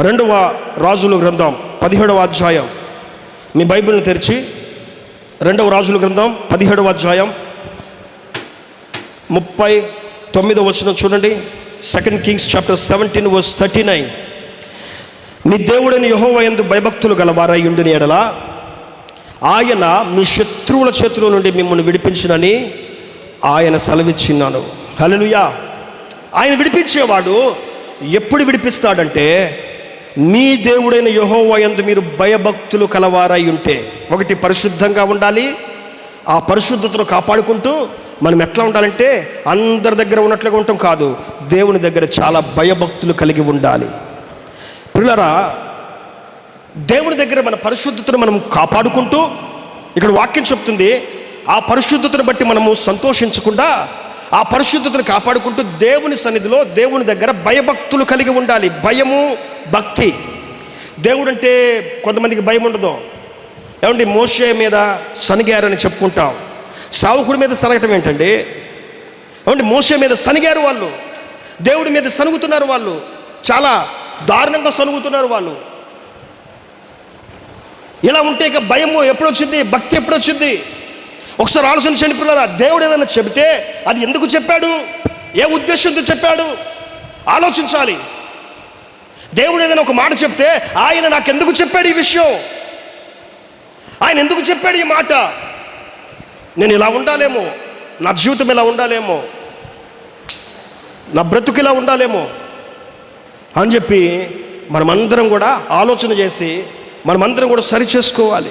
రెండవ రాజుల గ్రంథం పదిహేడవ అధ్యాయం. మీ బైబిల్ని తెరిచి రెండవ రాజుల గ్రంథం పదిహేడవ అధ్యాయం. ముప్పై తొమ్మిదవ వచ్చిన చూడండి. Second Kings chapter seventeen verse thirty nine మీ దేవుడని యహోవ ఎందు భయభక్తులు గలవారై ఉండిన ఎడల? ఆయన మీ శత్రువుల చేతుల నుండి మిమ్మల్ని విడిపించునని ఆయన సెలవిచ్చిన్నాను హలలుయా ఆయన విడిపించేవాడు ఎప్పుడు విడిపిస్తాడంటే మీ దేవుడైన యహోవయందు మీరు భయభక్తులు కలవారై ఉంటే ఒకటి పరిశుద్ధంగా ఉండాలి. ఆ పరిశుద్ధతను కాపాడుకుంటూ మనం ఎట్లా ఉండాలంటే అందరి దగ్గర ఉన్నట్లుగా ఉంటాం కాదు దేవుని దగ్గర చాలా భయభక్తులు కలిగి ఉండాలి. పిల్లరా దేవుని దగ్గర మన పరిశుద్ధతను మనం కాపాడుకుంటూ ఇక్కడ వాక్యం చెప్తుంది ఆ పరిశుద్ధతను బట్టి మనము సంతోషించకుండా ఆ పరిశుద్ధతను కాపాడుకుంటూ దేవుని సన్నిధిలో దేవుని దగ్గర భయభక్తులు కలిగి ఉండాలి. భయము భక్తి. దేవుడు అంటే కొంతమందికి భయం ఉండదు. ఏమండి? మోషే మీద సనిగారని చెప్పుకుంటాం. సావుకుడి మీద సనగటం ఏంటండి? ఏమండి? మోషే మీద సనిగారు వాళ్ళు. దేవుడి మీద సనుగుతున్నారు వాళ్ళు. చాలా దారుణంగా సనుగుతున్నారు వాళ్ళు. ఇలా ఉంటే ఇక భయము ఎప్పుడొచ్చింది? భక్తి ఎప్పుడొచ్చింది? ఒకసారి ఆలోచన చేయండి దేవుడు ఏదైనా చెబితే అది ఎందుకు చెప్పాడు? ఏ ఉద్దేశంతో చెప్పాడు? ఆలోచించాలి. దేవుడు ఏదైనా ఒక మాట చెప్తే ఆయన నాకు ఎందుకు చెప్పాడు ఈ విషయం? ఆయన ఎందుకు చెప్పాడు ఈ మాట? నేను ఇలా ఉండాలేమో? నా జీవితం ఇలా ఉండాలేమో? నా బ్రతుకు ఇలా ఉండాలేమో? అని చెప్పి మనమందరం కూడా ఆలోచన చేసి మనమందరం కూడా సరి చేసుకోవాలి.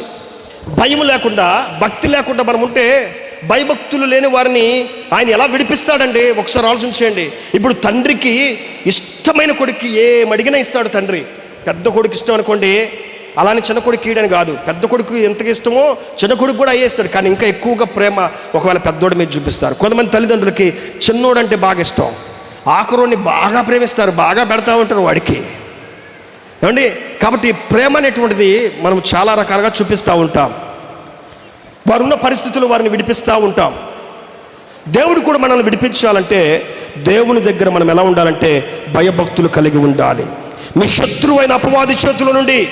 భయం లేకుండా భక్తి లేకుండా మనం ఉంటే భయభక్తులు లేని వారిని ఆయన ఎలా విడిపిస్తాడండి? ఒకసారి ఆలోచించేయండి. ఇప్పుడు తండ్రికి ఇష్టమైన కొడుక్కి ఏం అడిగినా ఇస్తాడు తండ్రి. పెద్ద కొడుకు ఇష్టం అనుకోండి. అలానే చిన్న కొడుకు ఈడని కాదు. పెద్ద కొడుకు ఎంతగా ఇష్టమో చిన్న కొడుకు కూడా అయ్యేస్తాడు కానీ ఇంకా ఎక్కువగా ప్రేమ ఒకవేళ పెద్దోడి మీద చూపిస్తారు. కొంతమంది తల్లిదండ్రులకి చిన్నోడంటే బాగా ఇష్టం. ఆకురోని బాగా ప్రేమిస్తారు. బాగా పెడతా ఉంటారు వాడికి. ఏమండి? కాబట్టి ప్రేమ అనేటువంటిది మనం చాలా రకాలుగా చూపిస్తూ ఉంటాం. వారున్న పరిస్థితులు వారిని విడిపిస్తూ ఉంటాం. దేవుడు కూడా మనల్ని విడిపించాలంటే దేవుని దగ్గర మనం ఎలా ఉండాలంటే భయభక్తులు కలిగి ఉండాలి. మీ శత్రువైన అపవాది చేతుల నుండి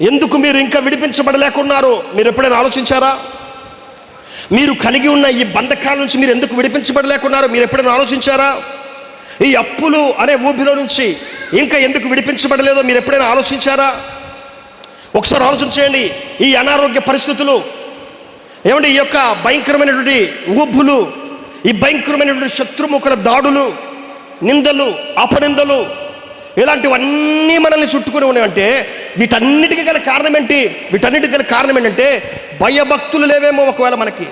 ఎందుకు మీరు ఇంకా విడిపించబడలేకున్నారు? మీరు ఎప్పుడైనా ఆలోచించారా? మీరు కలిగి ఉన్న ఈ బంధకాల నుంచి మీరు ఎందుకు విడిపించబడలేకున్నారు? మీరు ఎప్పుడైనా ఆలోచించారా? ఈ అప్పులు అనే ఊబిలో నుంచి ఇంకా ఎందుకు విడిపించబడలేదో మీరు ఎప్పుడైనా ఆలోచించారా? ఒకసారి ఆలోచన చేయండి. ఈ అనారోగ్య పరిస్థితులు ఏమండి ఈ యొక్క భయంకరమైనటువంటి ఊబులు ఈ భయంకరమైనటువంటి శత్రుముఖుల దాడులు నిందలు అపనిందలు ఇలాంటివన్నీ మనల్ని చుట్టుకుని ఉన్నాయంటే వీటన్నిటికీ గల కారణం ఏంటి వీటన్నిటికీ గల కారణం ఏంటంటే భయభక్తులు లేవేమో ఒకవేళ మనకి.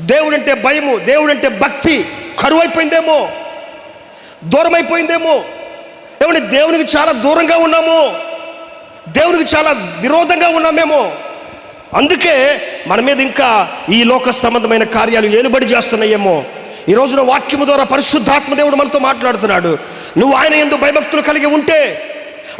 దేవుడంటే భయము దేవుడంటే భక్తి కరువైపోయిందేమో దూరం అయిపోయిందేమో ఏమంటే దేవునికి చాలా దూరంగా ఉన్నాము. దేవునికి చాలా విరోధంగా ఉన్నామేమో అందుకే మన మీద ఇంకా ఈ లోక సంబంధమైన కార్యాలు ఏలుబడి చేస్తున్నాయేమో. ఈ రోజున వాక్యము ద్వారా పరిశుద్ధాత్మ దేవుడు మనతో మాట్లాడుతున్నాడు. నువ్వు ఆయన ఎందు భయభక్తులు కలిగి ఉంటే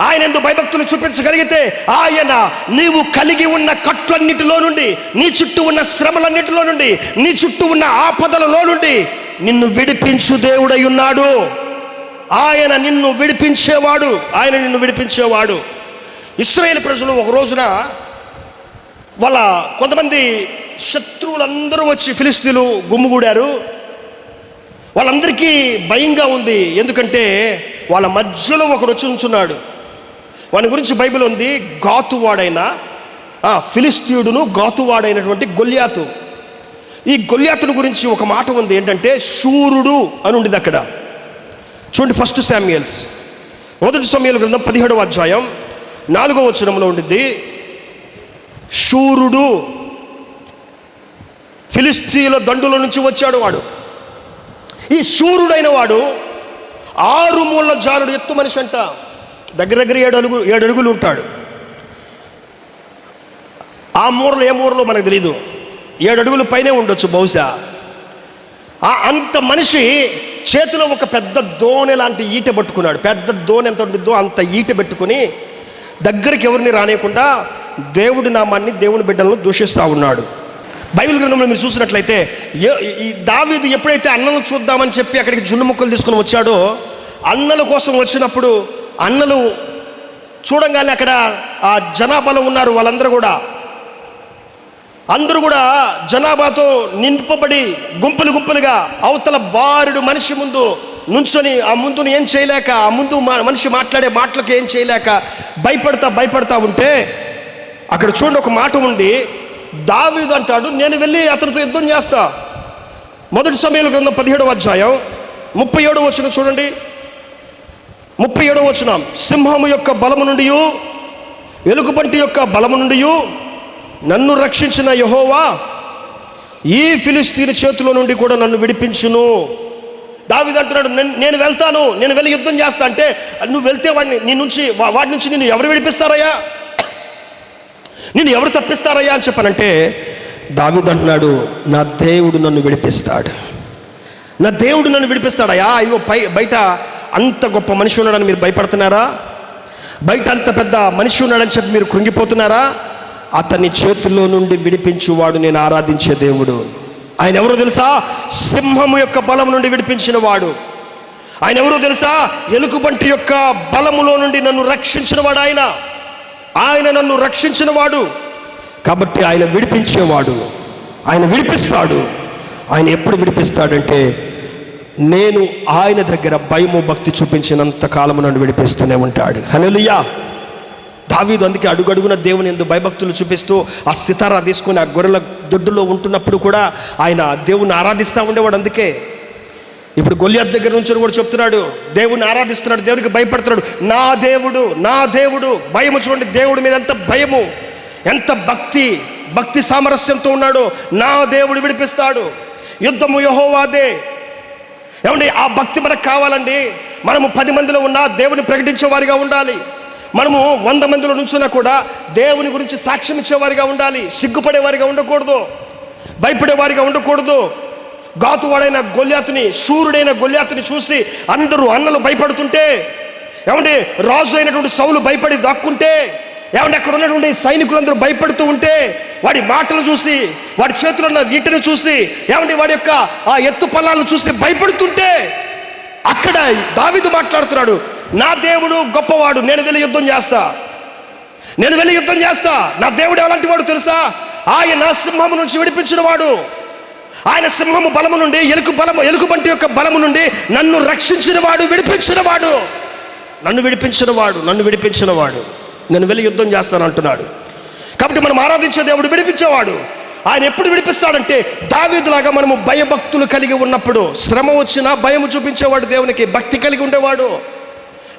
ఆయన ఎందు భయభక్తులు చూపించగలిగితే ఆయన నీవు కలిగి ఉన్న కట్లన్నిటిలో నుండి నీ చుట్టూ ఉన్న శ్రమలన్నిటిలో నుండి నీ చుట్టూ ఉన్న ఆపదలలో నుండి నిన్ను విడిపించు దేవుడై ఉన్నాడు. ఆయన నిన్ను విడిపించేవాడు. ఆయన నిన్ను విడిపించేవాడు. ఇస్రాయేల్ ప్రజలు ఒక రోజున వాళ్ళ కొంతమంది శత్రువులందరూ వచ్చి ఫిలిస్తీన్లు గుమ్ముగూడారు. వాళ్ళందరికీ భయంగా ఉంది. ఎందుకంటే వాళ్ళ మధ్యలో ఒకరు వచ్చి ఉంచున్నాడు. వాని గురించి బైబిల్ ఉంది గాతువాడైన ఫిలిస్తీయుడును గాతువాడైనటువంటి గొల్యాతు ఈ గొల్యాతుని గురించి ఒక మాట ఉంది ఏంటంటే శూరుడు అని ఉండేది అక్కడ. చూడండి ఫస్ట్ శామ్యుయల్స్ మొదటి సమయాల గ్రంథం పదిహేడవ అధ్యాయం నాలుగవ వచనంలో ఉండిద్ది శూరుడు ఫిలిస్తీన్ల దండుల నుంచి వచ్చాడు వాడు. ఈ శూరుడైన వాడు ఆరు మూల జానుడు ఎత్తు మనిషి అంట. దగ్గర దగ్గర ఏడు అడుగు ఏడు అడుగులు ఉంటాడు. ఆ మూరలు ఏ మూరలో మనకు తెలియదు ఏడు అడుగులు పైనే ఉండొచ్చు బహుశా. ఆ అంత మనిషి చేతిలో ఒక పెద్ద దోణె లాంటి ఈట పట్టుకున్నాడు. పెద్ద దోణె ఎంత ఉంటుందో అంత ఈట పెట్టుకుని దగ్గరికి ఎవరిని రానియకుండా దేవుడి నామాన్ని దేవుని బిడ్డలను దూషిస్తూ ఉన్నాడు. బైబిల్ గ్రంథంలో మీరు చూసినట్లయితే ఏ- ఈ దావీదు ఎప్పుడైతే అన్నను చూద్దామని చెప్పి అక్కడికి జున్ను ముక్కలు తీసుకుని వచ్చాడో అన్నల కోసం వచ్చినప్పుడు అన్నలు చూడంగానే అక్కడ ఆ జనాభాలో ఉన్నారు వాళ్ళందరూ కూడా. అందరూ కూడా జనాభాతో నింపబడి గుంపులు గుంపులుగా అవతల బారుడు మనిషి ముందు నుంచొని ఆ ముందును ఏం చేయలేక ఆ ముందు మా- మనిషి మాట్లాడే మాటలకు ఏం చేయలేక భయపడతా భయపడతా ఉంటే అక్కడ చూడండి ఒక మాట ఉంది. దావీదు అంటాడు నేను వెళ్ళి అతనితో యుద్ధం చేస్తా. మొదటి సమయంలో గ్రంథం పదిహేడవ అధ్యాయం ముప్పై ఏడవ వచ్చిన చూడండి. ముప్పై ఏడవ వచ్చిన సింహము యొక్క బలము నుండి ఎలుగుబంటి యొక్క బలము నుండి నన్ను రక్షించిన యహోవా ఈ ఫిలిస్తీన్ చేతిలో నుండి కూడా నన్ను విడిపించును. దావిది అంటున్నాడు "నేను- నేను వెళ్తాను నేను వెళ్ళి యుద్ధం చేస్తా. అంటే నువ్వు వెళ్తే వాడిని నీ నుంచి వాడి నుంచి నిన్ను ఎవరు విడిపిస్తారయ్యా? నిన్ను ఎవరు తప్పిస్తారయ్యా? అని చెప్పనంటే దావిది అంటున్నాడు నా దేవుడు నన్ను విడిపిస్తాడు. నా దేవుడు నన్ను విడిపిస్తాడయ్యా. అయ్యో పై బయట అంత గొప్ప మనిషి ఉన్నాడని మీరు భయపడుతున్నారా? బయట అంత పెద్ద మనిషి ఉన్నాడని చెప్పి మీరు కృంగిపోతున్నారా? అతని చేతుల్లో నుండి విడిపించువాడు నేను ఆరాధించే దేవుడు. ఆయన ఎవరో తెలుసా? సింహము యొక్క బలం నుండి విడిపించిన వాడు. ఆయన ఎవరో తెలుసా? ఎలుగుబంటి యొక్క బలములో నుండి నన్ను రక్షించిన వాడు ఆయన. ఆయన నన్ను రక్షించిన వాడు. కాబట్టి ఆయన విడిపించేవాడు. ఆయన విడిపిస్తాడు. ఆయన ఎప్పుడు విడిపిస్తాడంటే నేను ఆయన దగ్గర భయము భక్తి చూపించినంత కాలము నన్ను విడిపిస్తూనే ఉంటాడు. హలోలియా దావీదు అందుకే అడుగడుగున దేవుని ఎందు భయభక్తులు చూపిస్తూ ఆ సితారా తీసుకొని ఆ గొర్రెల దొడ్డులో ఉంటున్నప్పుడు కూడా ఆయన దేవుని ఆరాధిస్తూ ఉండేవాడు అందుకే. ఇప్పుడు గొల్లియాత్ దగ్గర నుంచి కూడా చెప్తున్నాడు దేవుని ఆరాధిస్తున్నాడు దేవునికి భయపడుతున్నాడు. నా దేవుడు నా దేవుడు భయము చూడండి దేవుడి మీద ఎంత భయము ఎంత భక్తి భక్తి సామరస్యంతో ఉన్నాడు నా దేవుడు విడిపిస్తాడు. యుద్ధము యహోవాదే. ఏమండి ఆ భక్తి మనకు కావాలండి. మనము పది మందిలో ఉన్నా దేవుని ప్రకటించే వారిగా ఉండాలి. మనము వంద మందిలో నుంచున్నా కూడా దేవుని గురించి సాక్ష్యం ఇచ్చేవారిగా ఉండాలి సిగ్గుపడేవారిగా ఉండకూడదు భయపడేవారిగా ఉండకూడదు. గాతువాడైన గొల్యాతుని సూర్యుడైన గొల్యాతుని చూసి అందరూ అన్నలు భయపడుతుంటే ఏమంటే రాజు అయినటువంటి సౌలు భయపడి దక్కుంటే ఏమంటే అక్కడ ఉన్నటువంటి సైనికులందరూ భయపడుతూ ఉంటే వాడి మాటలు చూసి వాడి చేతిలో ఉన్న వీటిని చూసి ఏమంటే వాడి యొక్క ఆ ఎత్తు పల్లాలను చూసి భయపడుతుంటే అక్కడ దావిదు మాట్లాడుతున్నాడు నా దేవుడు గొప్పవాడు నేను వెళ్ళి యుద్ధం చేస్తా. నేను వెళ్ళి యుద్ధం చేస్తా. నా దేవుడు ఎలాంటి వాడు తెలుసా? ఆయన సింహము నుంచి విడిపించిన వాడు. ఆయన సింహము బలము నుండి ఎలుకు బలము ఎలుగుబంటి యొక్క బలము నుండి నన్ను రక్షించిన వాడు విడిపించిన వాడు. నన్ను విడిపించిన వాడు నన్ను విడిపించిన వాడు. నేను వెళ్ళి యుద్ధం చేస్తాను అంటున్నాడు. కాబట్టి మనం ఆరాధించే దేవుడు విడిపించేవాడు. ఆయన ఎప్పుడు విడిపిస్తాడంటే దావీదులాగా మనము భయభక్తులు కలిగి ఉన్నప్పుడు శ్రమ వచ్చినా భయం చూపించేవాడు దేవునికి భక్తి కలిగి ఉండేవాడు.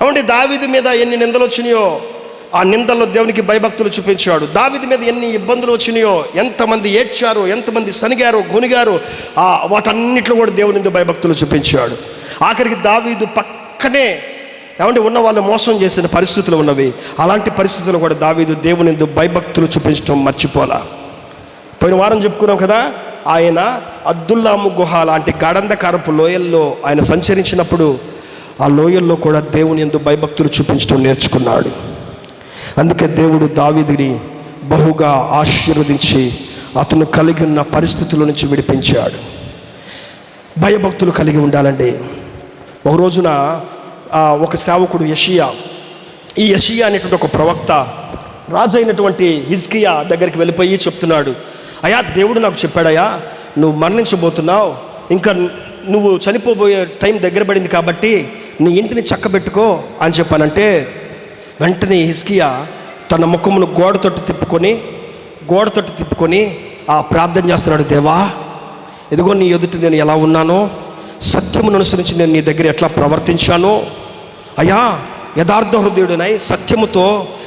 అవునండి దావిది మీద ఎన్ని నిందలు వచ్చినాయో ఆ నిందల్లో దేవునికి భయభక్తులు చూపించాడు. దావిది మీద ఎన్ని ఇబ్బందులు వచ్చినాయో ఎంతమంది ఏడ్చారు ఎంతమంది సనిగారు గొనిగారు ఆ వాటన్నిటిలో కూడా దేవుని మీద భయభక్తులు చూపించాడు. ఆఖరికి దావీదు పక్కనే ఏమంటే ఉన్న వాళ్ళు మోసం చేసిన పరిస్థితులు ఉన్నవి. అలాంటి పరిస్థితులు కూడా దావీదు దేవుని భయభక్తులు చూపించడం మర్చిపోలా. పోయిన వారం చెప్పుకున్నాం కదా ఆయన అబ్దుల్లాము గుహ లాంటి గాఢంధకారపు లోయల్లో ఆయన సంచరించినప్పుడు ఆ లోయల్లో కూడా దేవుని ఎందు భయభక్తులు చూపించడం నేర్చుకున్నాడు. అందుకే దేవుడు దావీదిని బహుగా ఆశీర్వదించి అతను కలిగి ఉన్న పరిస్థితుల నుంచి విడిపించాడు. భయభక్తులు కలిగి ఉండాలండి. ఒక రోజున ఆ, ఒక సేవకుడు యషియా ఈ యషియా అనేటువంటి ఒక ప్రవక్త రాజు అయినటువంటి హిజ్కియా దగ్గరికి వెళ్ళిపోయి చెప్తున్నాడు అయా దేవుడు నాకు చెప్పాడయా నువ్వు మరణించబోతున్నావు. ఇంకా నువ్వు చనిపోబోయే టైం దగ్గర పడింది కాబట్టి నీ ఇంటిని చక్కబెట్టుకో అని చెప్పానంటే వెంటనే హిస్కియా తన ముఖమును గోడ తొట్టు తిప్పుకొని గోడ తొట్టు తిప్పుకొని ఆ ప్రార్థన చేస్తున్నాడు దేవా ఇదిగో నీ ఎదుట నేను ఎలా ఉన్నానో సత్యమును అనుసరించి నేను నీ దగ్గర ఎట్లా ప్రవర్తించానో అయ్యా యథార్థ హృదయుడినై సత్యముతో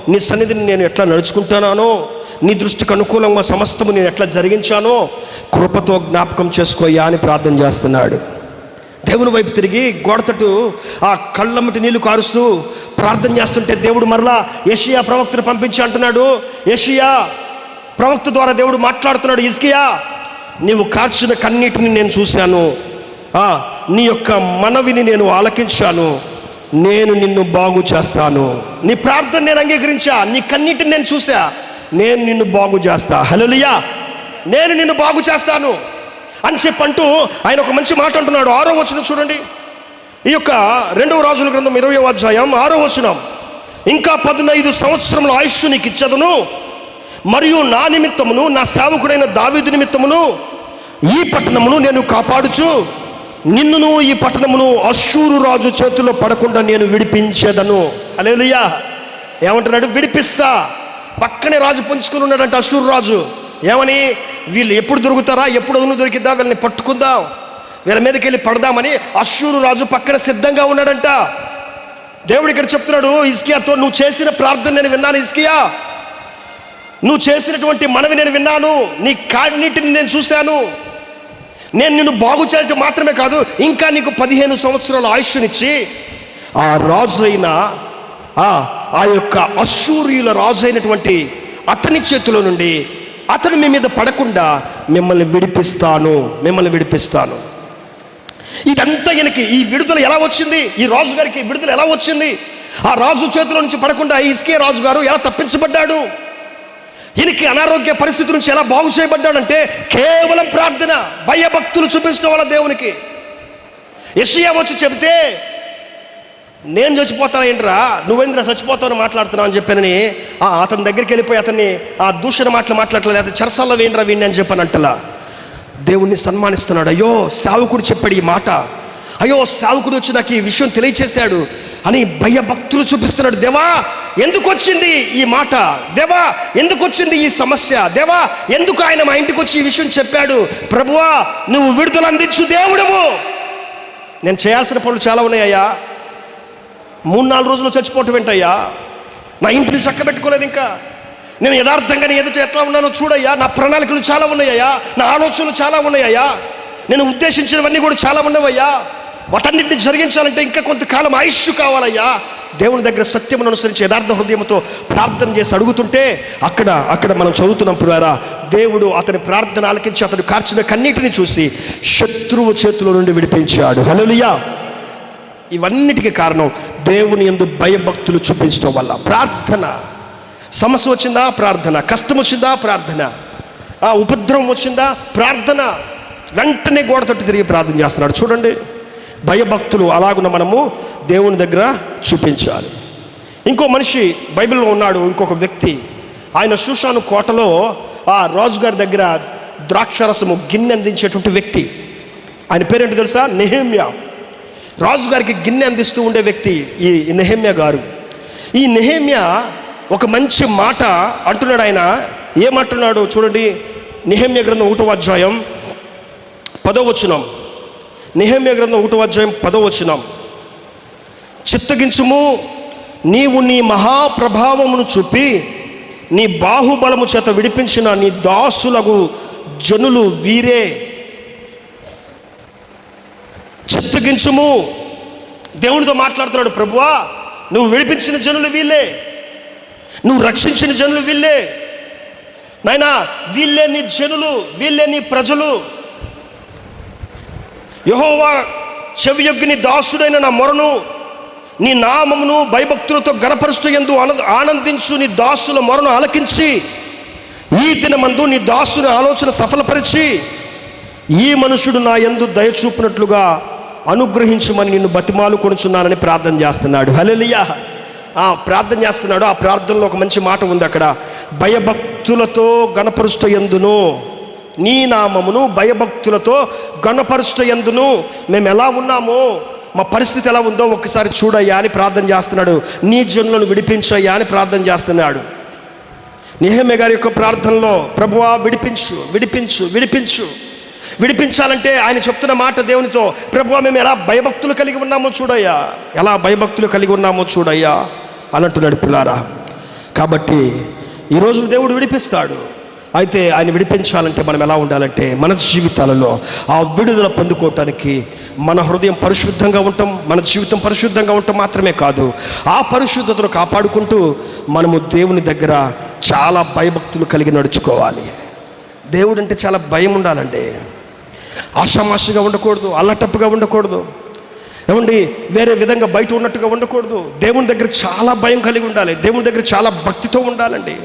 నీ సన్నిధిని నేను ఎట్లా నడుచుకుంటున్నానో నీ దృష్టికి అనుకూలంగా సమస్తము నేను ఎట్లా జరిగించానో కృపతో జ్ఞాపకం చేసుకోయ్యా అని ప్రార్థన చేస్తున్నాడు. దేవుని వైపు తిరిగి గోడతట్టు ఆ కళ్ళమ్మటి నీళ్ళు కారుస్తూ ప్రార్థన చేస్తుంటే దేవుడు మరలా ఏషియా ప్రవక్తను పంపించి అంటున్నాడు. ఏషియా ప్రవక్త ద్వారా దేవుడు మాట్లాడుతున్నాడు ఇస్కియా నీవు కార్చిన కన్నీటిని నేను చూశాను. నీ యొక్క మనవిని నేను ఆలకించాను. నేను నిన్ను బాగు చేస్తాను. నీ ప్రార్థన నేను అంగీకరించా నీ కన్నీటిని నేను చూసా నేను నిన్ను బాగు చేస్తా. హలోలియా నేను నిన్ను బాగు చేస్తాను. అని చెప్పి అంటూ ఆయన ఒక మంచి మాట అంటున్నాడు. ఆరో వచనం చూడండి. ఈ యొక్క రెండవ రాజుల గ్రంథం ఇరవై అధ్యాయం ఆరో వచనం. ఇంకా పదునైదు సంవత్సరముల ఆయుష్ నీకు ఇచ్చదును. మరియు నా నిమిత్తమును నా సేవకుడైన దావీదు నిమిత్తమును ఈ పట్టణమును నేను కాపాడుచు. నిన్నును ఈ పట్టణమును అశ్షూరు రాజు చేతిలో పడకుండా నేను విడిపించేదను. అలేలుయ్యా ఏమంటున్నాడు? విడిపిస్తా. పక్కనే రాజు పుంజుకుని ఉన్నాడంట అశ్షూరు రాజు. ఏమని? వీళ్ళు ఎప్పుడు దొరుకుతారా? ఎప్పుడు వదులు దొరికిద్దా? వీళ్ళని పట్టుకుందాం. వీళ్ళ మీదకి వెళ్ళి పడదామని అశ్వరు రాజు పక్కన సిద్ధంగా ఉన్నాడంట. దేవుడు ఇక్కడ చెప్తున్నాడు ఇస్కియాతో నువ్వు చేసిన ప్రార్థన నేను విన్నాను ఇస్కియా నువ్వు చేసినటువంటి మనవి నేను విన్నాను. నీ కాడినీటిని నేను చూశాను. నేను నిన్ను బాగు చేయటం మాత్రమే కాదు ఇంకా నీకు పదిహేను సంవత్సరాల ఆయుష్నిచ్చి ఆ రాజైన ఆ ఆ యొక్క అశూరియుల రాజు అయినటువంటి అతని చేతిలో నుండి అతను మీ మీద పడకుండా మిమ్మల్ని విడిపిస్తాను మిమ్మల్ని విడిపిస్తాను. ఇదంతా ఈయనకి ఈ విడుదల ఎలా వచ్చింది? ఈ రాజుగారికి విడుదల ఎలా వచ్చింది? ఆ రాజు చేతిలో నుంచి పడకుండా ఇస్కే రాజు గారు ఎలా తప్పించబడ్డాడు? ఈయనకి అనారోగ్య పరిస్థితి నుంచి ఎలా బాగు చేయబడ్డాడంటే కేవలం ప్రార్థన భయభక్తులు చూపించడం వల్ల దేవునికి. యషియా వచ్చి చెబితే నేను చచ్చిపోతాను ఏంట్రా? నువ్వేంద్ర చచ్చిపోతావు మాట్లాడుతున్నావు అని చెప్పానని ఆ అతని దగ్గరికి వెళ్ళిపోయి అతన్ని ఆ దూషణ మాటలు మాట్లాడలేదు అతని చరసల్లో వేయండిరా వీడిని అని చెప్పానంటలా దేవుణ్ణి సన్మానిస్తున్నాడు. అయ్యో సేవకుడు చెప్పాడు ఈ మాట. అయ్యో సేవకుడు వచ్చి నాకు ఈ విషయం తెలియచేశాడు అని భయభక్తులు చూపిస్తున్నాడు. దేవా ఎందుకు వచ్చింది ఈ మాట? దేవా ఎందుకు వచ్చింది ఈ సమస్య? దేవా ఎందుకు ఆయన మా ఇంటికి వచ్చి ఈ విషయం చెప్పాడు? ప్రభువా నువ్వు విడుదల అందించు దేవుడవు నేను చేయాల్సిన పనులు చాలా ఉన్నాయ్యా మూడు నాలుగు రోజులు చచ్చిపోవటం ఏంటయ్యా? నా ఇంటిని చక్కబెట్టుకోలేదు ఇంకా. నేను యథార్థంగా నేను ఎదుట ఎట్లా ఉన్నానో చూడయ్యా. నా ప్రణాళికలు చాలా ఉన్నాయ్యా. నా ఆలోచనలు చాలా ఉన్నాయ్యా. నేను ఉద్దేశించినవన్నీ కూడా చాలా ఉన్నవయ్యా. వాటన్నింటిని జరిగించాలంటే ఇంకా కొంతకాలం ఆయుష్ కావాలయ్యా. దేవుని దగ్గర సత్యమును అనుసరించి యథార్థ హృదయంతో ప్రార్థన చేసి అడుగుతుంటే అక్కడ అక్కడ మనం చదువుతున్నప్పుడు వారా దేవుడు అతని ప్రార్థన ఆలకించి అతడు కార్చిన కన్నీటిని చూసి శత్రువు చేతుల నుండి విడిపించాడు. హలోలియా ఇవన్నిటికీ కారణం దేవుని ఎందు భయభక్తులు చూపించడం వల్ల. ప్రార్థన. సమస్య వచ్చిందా? ప్రార్థన. కష్టం వచ్చిందా? ప్రార్థన. ఆ ఉపద్రవం వచ్చిందా? ప్రార్థన. వెంటనే గోడ తట్టు తిరిగి ప్రార్థన చేస్తున్నాడు. చూడండి. భయభక్తులు అలాగున మనము దేవుని దగ్గర చూపించాలి. ఇంకో మనిషి బైబిల్లో ఉన్నాడు. ఇంకొక వ్యక్తి. ఆయన శూషాను కోటలో ఆ రాజుగారి దగ్గర ద్రాక్షరసము గిన్నె అందించేటువంటి వ్యక్తి. ఆయన పేరేంటి తెలుసా? నెహేమ్యా. రాజుగారికి గిన్నె అందిస్తూ ఉండే వ్యక్తి ఈ నెహమ్య గారు. ఈ నెహమ్య ఒక మంచి మాట అంటున్నాడు ఆయన. ఏమంటున్నాడు చూడండి. నిహమ్య గ్రంథం ఒకటో అధ్యాయం పదవచనం నిహమ్య గ్రంథం ఒకటో అధ్యాయం పదవచనం చిత్తగించుము నీవు నీ మహాప్రభావమును చూపి నీ బాహుబలము చేత విడిపించిన నీ దాసులకు జనులు వీరే. చిత్తగించుము దేవునితో మాట్లాడుతున్నాడు ప్రభువా నువ్వు విడిపించిన జనులు వీళ్ళే. నువ్వు రక్షించిన జనులు వీళ్ళే. నాయనా వీళ్ళే నీ జనులు వీళ్ళే నీ ప్రజలు. యహోవా చెవియొగ్గి నీ దాసుడైన నా మొరను నీ నామమును భయభక్తులతో గణపరుస్తూ ఎందు ఆనందించు నీ దాసుల మొరను ఆలకించి ఈ దినమందు నీ దాసుని ఆలోచన సఫలపరిచి ఈ మనుషుడు నా ఎందు దయచూపినట్లుగా అనుగ్రహించమని నిన్ను బతిమాలు కొనుచున్నానని ప్రార్థన చేస్తున్నాడు. హల్లెలూయా. ఆ ప్రార్థన చేస్తున్నాడు. ఆ ప్రార్థనలో ఒక మంచి మాట ఉంది అక్కడ. భయభక్తులతో గణపరుష్ట ఎందును? నీ నామమును భయభక్తులతో గణపరుష్ట ఎందును? మేము ఎలా ఉన్నామో? మా పరిస్థితి ఎలా ఉందో ఒకసారి చూడయ్యా అని ప్రార్థన చేస్తున్నాడు. నీ జనులను విడిపించయ్యా అని ప్రార్థన చేస్తున్నాడు. నిహమ్య గారి యొక్క ప్రార్థనలో ప్రభువా విడిపించు విడిపించు విడిపించు. విడిపించాలంటే ఆయన చెప్తున్న మాట దేవునితో ప్రభువా మేము ఎలా భయభక్తులు కలిగి ఉన్నామో చూడయ్యా. ఎలా భయభక్తులు కలిగి ఉన్నామో చూడయ్యా అని అంటున్నాడు పిల్లారా. కాబట్టి ఈరోజు దేవుడు విడిపిస్తాడు. అయితే ఆయన విడిపించాలంటే మనం ఎలా ఉండాలంటే మన జీవితాలలో ఆ విడుదల పొందుకోవటానికి మన హృదయం పరిశుద్ధంగా ఉండటం మన జీవితం పరిశుద్ధంగా ఉండటం మాత్రమే కాదు ఆ పరిశుద్ధతను కాపాడుకుంటూ మనము దేవుని దగ్గర చాలా భయభక్తులు కలిగి నడుచుకోవాలి. దేవుడు అంటే చాలా భయం ఉండాలండి. ఆషామాషిగా ఉండకూడదు అల్లటప్పుగా ఉండకూడదు. ఏమండి వేరే విధంగా బయట ఉన్నట్టుగా ఉండకూడదు. దేవుని దగ్గర చాలా భయం కలిగి ఉండాలి. దేవుని దగ్గర చాలా భక్తితో ఉండాలండి.